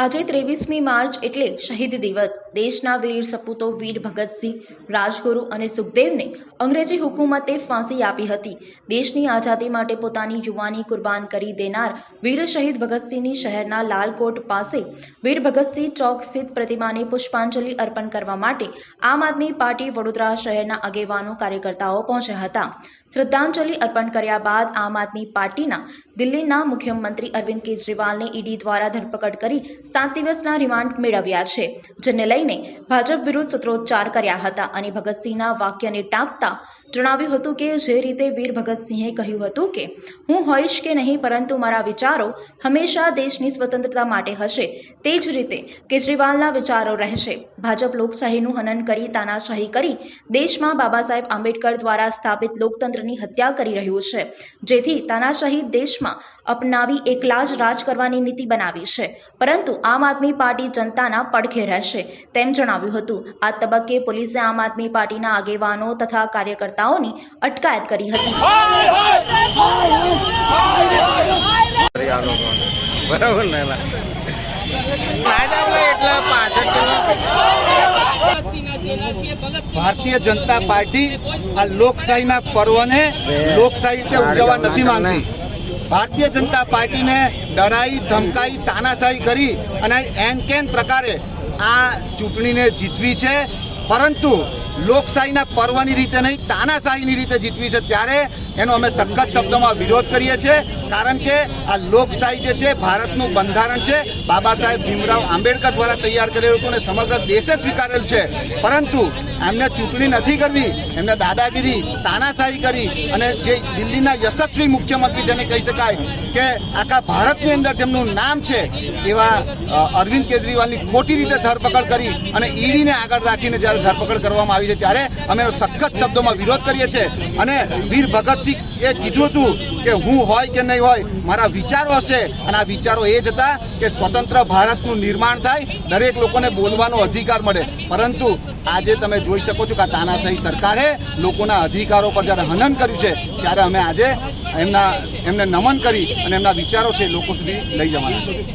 આજે ત્રેવીસમી માર્ચ એટલે શહીદ દિવસ. દેશના વીર સપૂતો વીર ભગતસિંહ, રાજગુરુ અને સુખદેવને અંગ્રેજી હુકુમતે ફાંસી આપી હતી. દેશની આઝાદી માટે પોતાની યુવાની કુરબાન કરી દેનાર વીર શહીદ ભગતસિંહની શહેરના લાલકોટ પાસે વીર ભગતસિંહ ચોક સ્થિત પ્રતિમાને પુષ્પાંજલિ અર્પણ કરવા માટે આમ આદમી પાર્ટી વડોદરા શહેરના આગેવાનો કાર્યકર્તાઓ પહોંચ્યા હતા. શ્રદ્ધાંજલિ અર્પણ કર્યા બાદ આમ આદમી પાર્ટીના દિલ્હીના મુખ્યમંત્રી અરવિંદ કેજરીવાલને ઈડી દ્વારા ધરપકડ કરી સાત દિવસના રિમાન્ડ મેળવ્યા છે, જેને લઈને ભાજપ વિરુદ્ધ સૂત્રોચ્ચાર કર્યા હતા અને ભગતસિંહના વાક્યને ટાંકતા જણાવ્યું હતું કે જે રીતે વીર ભગતસિંહે કહ્યું હતું કે, હું હોઈશ કે નહીં, પરંતુ મારા વિચારો હંમેશા દેશની સ્વતંત્રતા માટે હશે. તે જ રીતે કેજરીવાલના વિચારો રહેશે. ભાજપ લોકશાહીનું હનન કરી, તાનાશાહી કરી, દેશમાં બાબા સાહેબ આંબેડકર દ્વારા સ્થાપિત લોકતંત્રની હત્યા કરી રહ્યું છે. જેથી તાનાશાહી દેશમાં અપનાવી, એકલા જ રાજ કરવાની નીતિ બનાવી છે. પરંતુ આમ આદમી પાર્ટી જનતાના પડખે રહેશે. તેમ જણાવ્યું હતું. આ તબક્કે પોલીસે આમ આદમી પાર્ટીના આગેવાનો તથા કાર્યકર્તાઓની અટકાયત કરી હતી. બરાબર ભારતીય જનતા પાર્ટી આ લોકશાહીના પર્વને લોકશાહી રીતે ઉજવવા નથી માંગતી. ભારતીય જનતા પાર્ટીને ડરાઈ, ધમકાઈ, તાનાશાહી કરી અને એન કેન પ્રકારે આ ચૂંટણીને જીતવી છે. પરંતુ લોકશાહીના પર્વની રીતે નહીં, તાનાશાહીની રીતે જીતવી છે. ત્યારે એનો અમે સખત શબ્દોમાં વિરોધ કરીએ છીએ. કારણ કે આ લોકશાહી જે છે, ભારતનું બંધારણ છે. બાબા સાહેબ ભીમરાવ આંબેડકર દ્વારા તૈયાર કરેલું હતું અને સમગ્ર દેશે સ્વીકારેલ છે. પરંતુ એમને ચૂંટણી નથી કરવી. એમને દાદાગીરી, તાનાશાહી કરી અને જે દિલ્હીના યશસ્વી મુખ્યમંત્રી જેને કહી શકાય કે આખા ભારતની અંદર જેમનું નામ છે, એવા અરવિંદ કેજરીવાલની ખોટી રીતે ધરપકડ કરી અને ઈડીને આગળ રાખીને જ્યારે ધરપકડ કરવામાં આવી છે, ત્યારે અમે સખત શબ્દોમાં વિરોધ કરીએ છીએ. અને વીર ભગતસિંહ એ કીધું હતું કે હું હોય કે નહીં હોય, મારા વિચારો હશે. અને આ વિચારો એ જ હતા કે સ્વતંત્ર ભારતનું નિર્માણ થાય, દરેક લોકોને બોલવાનો અધિકાર મળે. પરંતુ આજે તમે જોઈ શકો છો કે આ તાનાશાહી સરકારે લોકોના અધિકારો પર જ્યારે હનન કર્યું છે, ત્યારે અમે આજે એમના એમને નમન કરી અને એમના વિચારો છે લોકો સુધી લઈ જવાના છે.